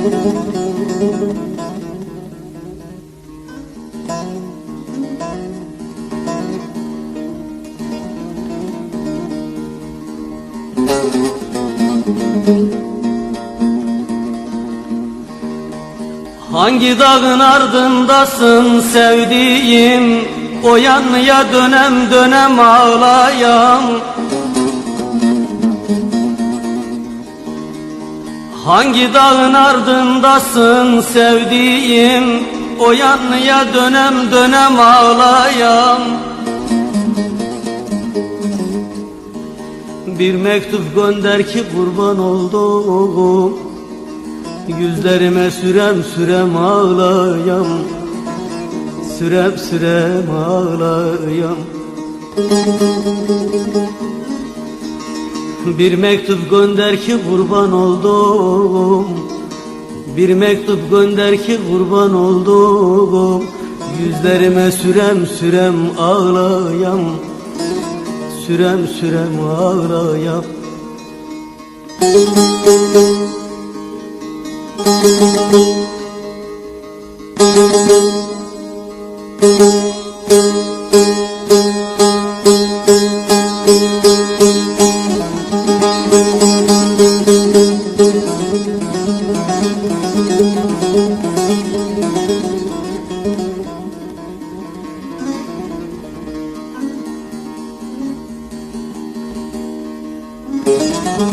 Hangi dağın ardındasın sevdiğim? O yanlıya dönem dönem ağlayan Hangi dağın ardındasın sevdiğim? O yanlıya dönem dönem ağlayan. Bir mektup gönder ki kurban oldum Yüzlerime sürem sürem ağlayam Sürem sürem ağlayam Bir mektup gönder ki kurban oldum. Bir mektup gönder ki kurban oldum. Yüzlerime sürem sürem ağlayam. Sürem sürem ağlayam Tövbe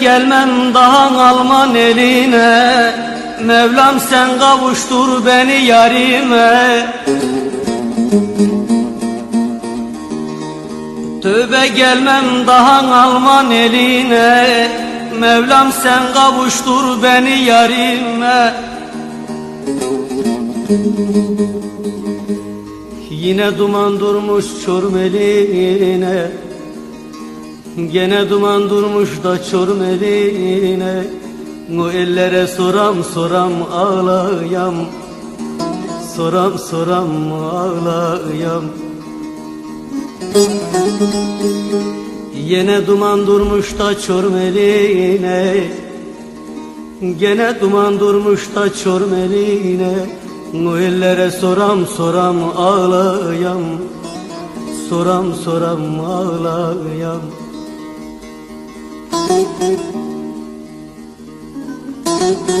gelmem daha alman eline Mevlam sen kavuştur beni yarime. Tövbe gelmem daha alman eline. Mevlam sen kavuştur beni yarime. Yine duman durmuş çorum eline Gene duman durmuş da çorum eline O ellere soram soram ağlayam. Soram soram ağlayam. Yine duman durmuş da çorum eline Gene duman durmuş da çorum eline O ellere soram soram ağlayam. Soram soram ağlayam Müzik